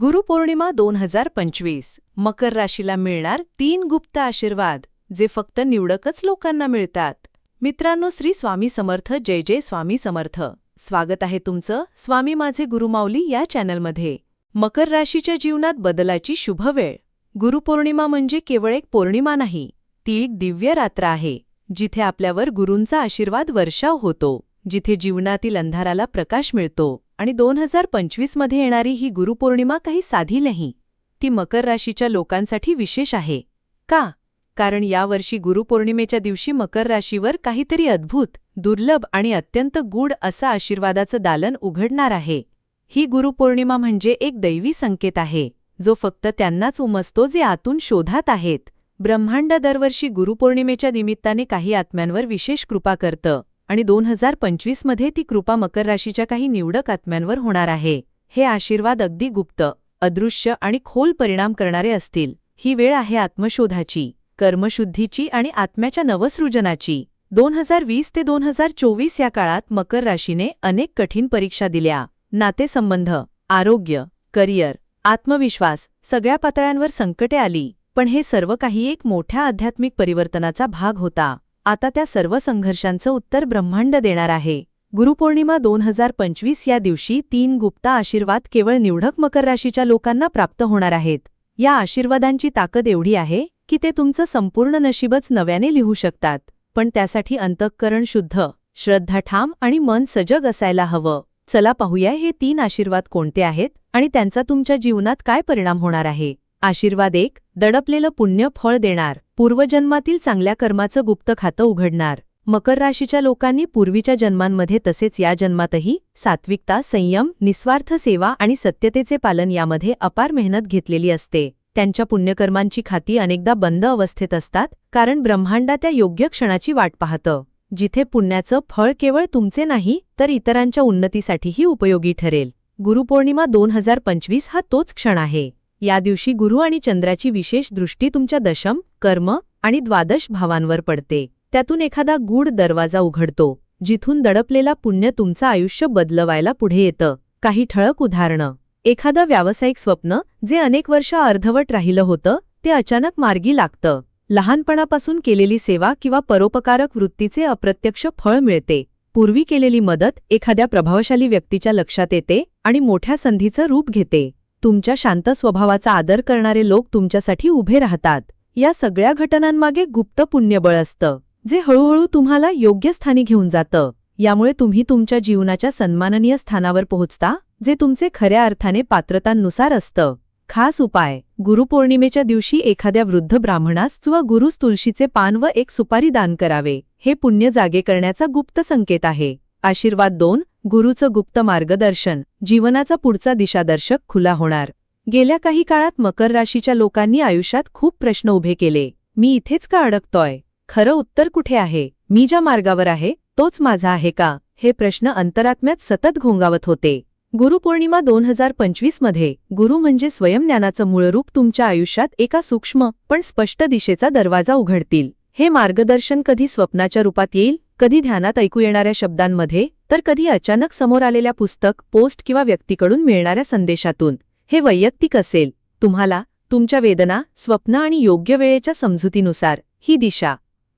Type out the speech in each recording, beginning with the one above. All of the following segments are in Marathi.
गुरुपौर्णिमा दोन हजार पंचवीस. मकर राशीला मिळणार तीन गुप्त आशीर्वाद जे फक्त निवडकच लोकांना मिळतात. मित्रांनो श्री स्वामी समर्थ जय जय स्वामी समर्थ. स्वागत आहे तुमचं स्वामी माझे गुरुमाऊली या चॅनलमध्ये. मकर राशीच्या जीवनात बदलाची शुभ वेळ. गुरुपौर्णिमा म्हणजे केवळ एक पौर्णिमा नाही ती एक दिव्य रात्र आहे जिथे आपल्यावर गुरूंचा आशीर्वाद वर्षाव होतो जिथे जीवनातील अंधाराला प्रकाश मिळतो. आणि दोन हजार पंचवीसमध्ये येणारी ही गुरुपौर्णिमा काही साधी नाही. ती मकर राशीच्या लोकांसाठी विशेष आहे. का? कारण यावर्षी गुरुपौर्णिमेच्या दिवशी मकर राशीवर काहीतरी अद्भुत दुर्लभ आणि अत्यंत गूढ असं आशीर्वादाचं दालन उघडणार आहे. ही गुरुपौर्णिमा म्हणजे एक दैवी संकेत आहे जो फक्त त्यांनाच उमसतो जे आतून शोधात आहेत. ब्रह्मांड दरवर्षी गुरुपौर्णिमेच्या निमित्ताने काही आत्म्यांवर विशेष कृपा करतं. आणि दोन हजार पंचवीसमध्ये ती कृपा मकर राशीच्या काही निवडक आत्म्यांवर होणार आहे. हे आशीर्वाद अगदी गुप्त अदृश्य आणि खोल परिणाम करणारे असतील. ही वेळ आहे आत्मशोधाची कर्मशुद्धीची आणि आत्म्याच्या नवसृजनाची. दोन हजार वीस ते दोन हजार चोवीस या काळात मकर राशीने अनेक कठीण परीक्षा दिल्या. नातेसंबंध आरोग्य करिअर आत्मविश्वास सगळ्या पातळ्यांवर संकटे आली. पण हे सर्व काही एक मोठ्या आध्यात्मिक परिवर्तनाचा भाग होता. आता त्या सर्व संघर्षांचं उत्तर ब्रह्मांड देणार आहे. गुरुपौर्णिमा दोन हजार पंचवीस या दिवशी तीन गुप्ता आशीर्वाद केवळ निवडक मकर राशीच्या लोकांना प्राप्त होणार आहेत. या आशीर्वादांची ताकद एवढी आहे की ते तुमचं संपूर्ण नशीबच नव्याने लिहू शकतात. पण त्यासाठी अंतःकरण शुद्ध श्रद्धा ठाम आणि मन सजग असायला हवं. चला पाहूया हे तीन आशीर्वाद कोणते आहेत आणि त्यांचा तुमच्या जीवनात काय परिणाम होणार आहे. आशीर्वाद एक दडपलेलं पुण्य फळ देणार. पूर्वजन्मातील चांगल्या कर्माचं गुप्त खातं उघडणार. मकर राशीच्या लोकांनी पूर्वीच्या जन्मांमध्ये तसेच या जन्मातही सात्विकता संयम निस्वार्थ सेवा आणि सत्यतेचे पालन यामध्ये अपार मेहनत घेतलेली असते. त्यांच्या पुण्यकर्मांची खाती अनेकदा बंद अवस्थेत असतात कारण ब्रह्मांडा त्या योग्य क्षणाची वाट पाहतं. जिथे पुण्याचं फळ केवळ तुमचे नाही तर इतरांच्या उन्नतीसाठीही उपयोगी ठरेल. गुरुपौर्णिमा दोन हजार पंचवीस हा तोच क्षण आहे. या दिवशी गुरु आणि चंद्राची विशेष दृष्टी तुमच्या दशम कर्म आणि द्वादश भावांवर पडते. त्यातून एखादा गूढ दरवाजा उघडतो जिथून दडपलेला पुण्य तुमचं आयुष्य बदलवायला पुढे येतं. काही ठळक उदाहरणं. एखादं व्यावसायिक स्वप्न जे अनेक वर्ष अर्धवट राहिलं होतं ते अचानक मार्गी लागतं. लहानपणापासून केलेली सेवा किंवा परोपकारक वृत्तीचे अप्रत्यक्ष फळ मिळते. पूर्वी केलेली मदत एखाद्या प्रभावशाली व्यक्तीच्या लक्षात येते आणि मोठ्या संधीचं रूप घेते. तुमच्या शांत स्वभावाचा आदर करणारे लोक तुमच्यासाठी उभे राहतात. या सगळ्या घटनांमागे गुप्त पुण्यबळ असतं जे हळूहळू तुम्हाला योग्य स्थानी घेऊन जातं. यामुळे तुम्ही तुमच्या जीवनाच्या सन्माननीय स्थानावर पोहोचता जे तुमचे खऱ्या अर्थाने पात्रतांनुसार असतं. खास उपाय गुरुपौर्णिमेच्या दिवशी एखाद्या वृद्ध ब्राह्मणास किंवा गुरुस तुळशीचे पान व एक सुपारी दान करावे. हे पुण्य जागे करण्याचा गुप्त संकेत आहे. आशीर्वाद दोन गुरुचं गुप्त मार्गदर्शन जीवनाचा पुढचा दिशादर्शक खुला होणार. गेल्या काही काळात मकर राशीच्या लोकांनी आयुष्यात खूप प्रश्न उभे केले. मी इथेच का अडकतोय? खरं उत्तर कुठे आहे? मी ज्या मार्गावर आहे तोच माझा आहे का? हे प्रश्न अंतरात्म्यात सतत घोंगावत होते. गुरुपौर्णिमा दोन हजार पंचवीसमध्ये गुरु म्हणजे स्वयंज्ञानाचं मूळरूप तुमच्या आयुष्यात एका सूक्ष्म पण स्पष्ट दिशेचा दरवाजा उघडतील. हे मार्गदर्शन कधी स्वप्नाच्या रूपात येईल कधी ध्यानात ऐकू येणाऱ्या शब्दांमध्ये तर कधी अचानक समोर आलेल्या पुस्तक पोस्ट किंवा व्यक्तीकडून मिळणाऱ्या संदेशातून. हे वैयक्तिक असेल. तुम्हाला तुमच्या वेदना स्वप्न आणि योग्य वेळेच्या समजुतीनुसार ही दिशा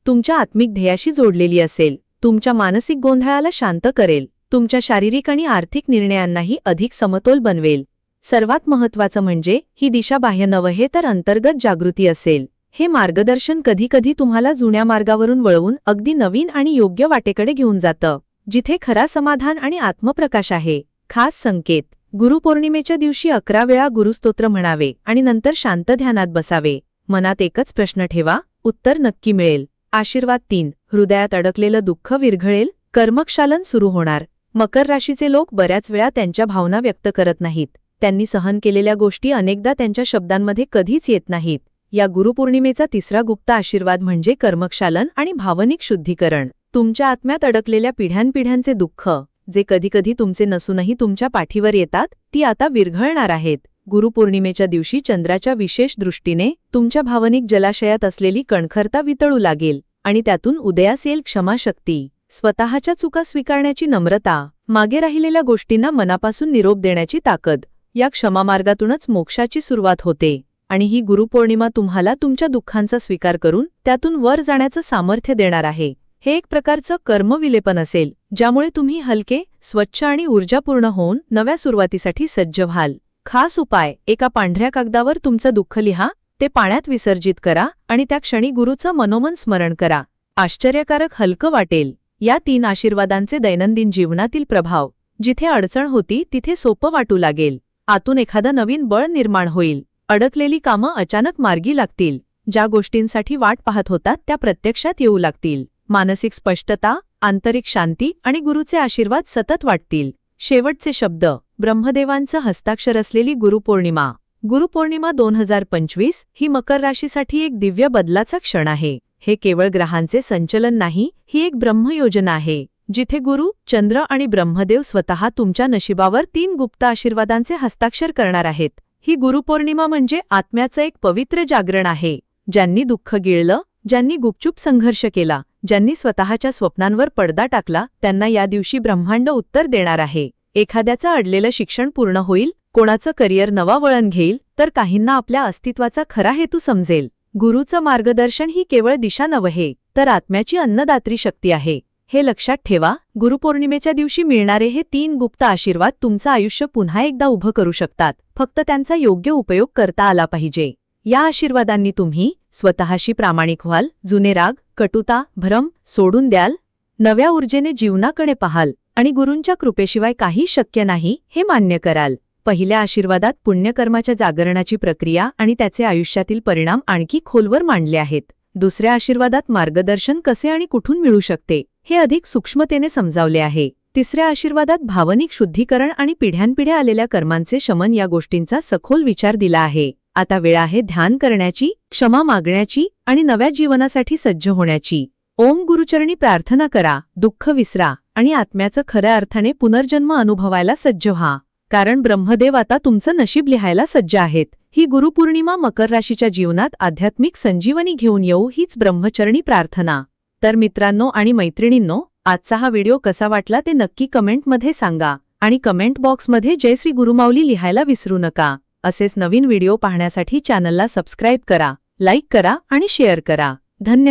तुमच्या आत्मिक ध्येयाशी जोडलेली असेल. तुमच्या मानसिक गोंधळाला शांत करेल. तुमच्या शारीरिक आणि आर्थिक निर्णयांनाही अधिक समतोल बनवेल. सर्वात महत्वाचं म्हणजे ही दिशा बाह्य नव्हे तर अंतर्गत जागृती असेल. हे मार्गदर्शन कधीकधी तुम्हाला जुन्या मार्गावरून वळवून अगदी नवीन आणि योग्य वाटेकडे घेऊन जातं जिथे खरा समाधान आणि आत्मप्रकाश आहे. खास संकेत गुरुपौर्णिमेच्या दिवशी अकरा वेळा गुरुस्तोत्र म्हणावे आणि नंतर शांत ध्यानात बसावे. मनात एकच प्रश्न ठेवा उत्तर नक्की मिळेल. आशीर्वाद तीन हृदयात अडकलेलं दुःख विरघळेल कर्मक्षालन सुरू होणार. मकर राशीचे लोक बऱ्याच वेळा त्यांच्या भावना व्यक्त करत नाहीत. त्यांनी सहन केलेल्या गोष्टी अनेकदा त्यांच्या शब्दांमध्ये कधीच येत नाहीत. या गुरुपौर्णिमेचा तिसरा गुप्त आशीर्वाद म्हणजे कर्मक्षालन आणि भावनिक शुद्धीकरण. तुमच्या आत्म्यात अडकलेल्या पिढ्यानपिढ्यांचे दुःख जे कधीकधी तुमचे नसूनही तुमच्या पाठीवर येतात ती आता विरघळणार आहेत. गुरुपौर्णिमेच्या दिवशी चंद्राच्या विशेष दृष्टीने तुमच्या भावनिक जलाशयात असलेली कणखरता वितळू लागेल आणि त्यातून उदयास येईल क्षमाशक्ती. स्वतःच्या चुका स्वीकारण्याची नम्रता मागे राहिलेल्या गोष्टींना मनापासून निरोप देण्याची ताकद या क्षमामार्गातूनच मोक्षाची सुरुवात होते. आणि ही गुरुपौर्णिमा तुम्हाला तुमच्या दुःखांचा स्वीकार करून त्यातून वर जाण्याचं सामर्थ्य देणार आहे. हे एक प्रकारचं कर्मविलेपन असेल ज्यामुळे तुम्ही हलके स्वच्छ आणि ऊर्जापूर्ण होऊन नव्या सुरुवातीसाठी सज्ज व्हाल. खास उपाय एका पांढऱ्या कागदावर तुमचं दुःख लिहा ते पाण्यात विसर्जित करा आणि त्या क्षणी गुरुचं मनोमन स्मरण करा. आश्चर्यकारक हलकं वाटेल. या तीन आशीर्वादांचे दैनंदिन जीवनातील प्रभाव. जिथे अडचण होती तिथे सोपं वाटू लागेल. आतून एखादं नवीन बळ निर्माण होईल. अडकलेली कामं अचानक मार्गी लागतील. ज्या गोष्टींसाठी वाट पाहत होतात त्या प्रत्यक्षात येऊ लागतील. मानसिक स्पष्टता आंतरिक शांती आणि गुरुचे आशीर्वाद सतत वाटतील. शेवटचे शब्द. ब्रह्मदेवांचं हस्ताक्षर असलेली गुरुपौर्णिमा. गुरुपौर्णिमा दोन हजार पंचवीस ही मकर राशीसाठी एक दिव्य बदलाचा क्षण आहे. हे केवळ ग्रहांचे संचलन नाही ही एक ब्रह्मयोजना आहे. जिथे गुरु चंद्र आणि ब्रह्मदेव स्वतः तुमच्या नशिबावर तीन गुप्त आशीर्वादांचे हस्ताक्षर करणार आहेत. ही गुरुपौर्णिमा म्हणजे आत्म्याचं एक पवित्र जागरण आहे. ज्यांनी दुःख गिळलं ज्यांनी गुपचूप संघर्ष केला ज्यांनी स्वतःच्या स्वप्नांवर पडदा टाकला त्यांना या दिवशी ब्रह्मांड उत्तर देणार आहे. एखाद्याचं अडलेलं शिक्षण पूर्ण होईल कोणाचं करिअर नवा वळण घेईल तर काहींना आपल्या अस्तित्वाचा खरा हेतू समजेल. गुरुचं मार्गदर्शन ही केवळ दिशा नव्हे तर आत्म्याची अन्नदात्री शक्ती आहे. हे लक्षात ठेवा गुरुपौर्णिमेच्या दिवशी मिळणारे हे तीन गुप्त आशीर्वाद तुमचं आयुष्य पुन्हा एकदा उभं करू शकतात. फक्त त्यांचा योग्य उपयोग करता आला पाहिजे. या आशीर्वादांनी तुम्ही स्वतःशी प्रामाणिक व्हाल जुने राग कटुता भ्रम सोडून द्याल नव्या ऊर्जेने जीवनाकडे पाहाल आणि गुरूंच्या कृपेशिवाय काही शक्य नाही हे मान्य कराल. पहिल्या आशीर्वादात पुण्यकर्माच्या जागरणाची प्रक्रिया आणि त्याचे आयुष्यातील परिणाम आणखी खोलवर मांडले आहेत. दुसऱ्या आशीर्वादात मार्गदर्शन कसे आणि कुठून मिळू शकते हे अधिक सूक्ष्मतेने समजावले आहे. तिसऱ्या आशीर्वादात भावनिक शुद्धीकरण आणि पिढ्यानपिढ्या आलेल्या कर्मांचे शमन या गोष्टींचा सखोल विचार दिला आहे. आता वेळ आहे ध्यान करण्याची क्षमा मागण्याची आणि नव्या जीवनासाठी सज्ज होण्याची. ओम गुरुचरणी प्रार्थना करा दुःख विसरा आणि आत्म्याचं खऱ्या अर्थाने पुनर्जन्म अनुभवायला सज्ज व्हा. कारण ब्रह्मदेव आता तुमचं नशीब लिहायला सज्ज आहेत. ही गुरुपौर्णिमा मकर राशीच्या जीवनात आध्यात्मिक संजीवनी घेऊन येऊ हीच ब्रह्मचरणी प्रार्थना. तर मित्रांनो आणि मैत्रिणींनो आजचा हा व्हिडिओ कसा वाटला ते नक्की कमेंटमध्ये सांगा आणि कमेंट बॉक्समध्ये जय श्री गुरुमाऊली लिहायला विसरू नका. असेच नवीन व्हिडिओ पाहण्यासाठी चॅनलला सबस्क्राईब करा लाईक करा आणि शेअर करा. धन्यवाद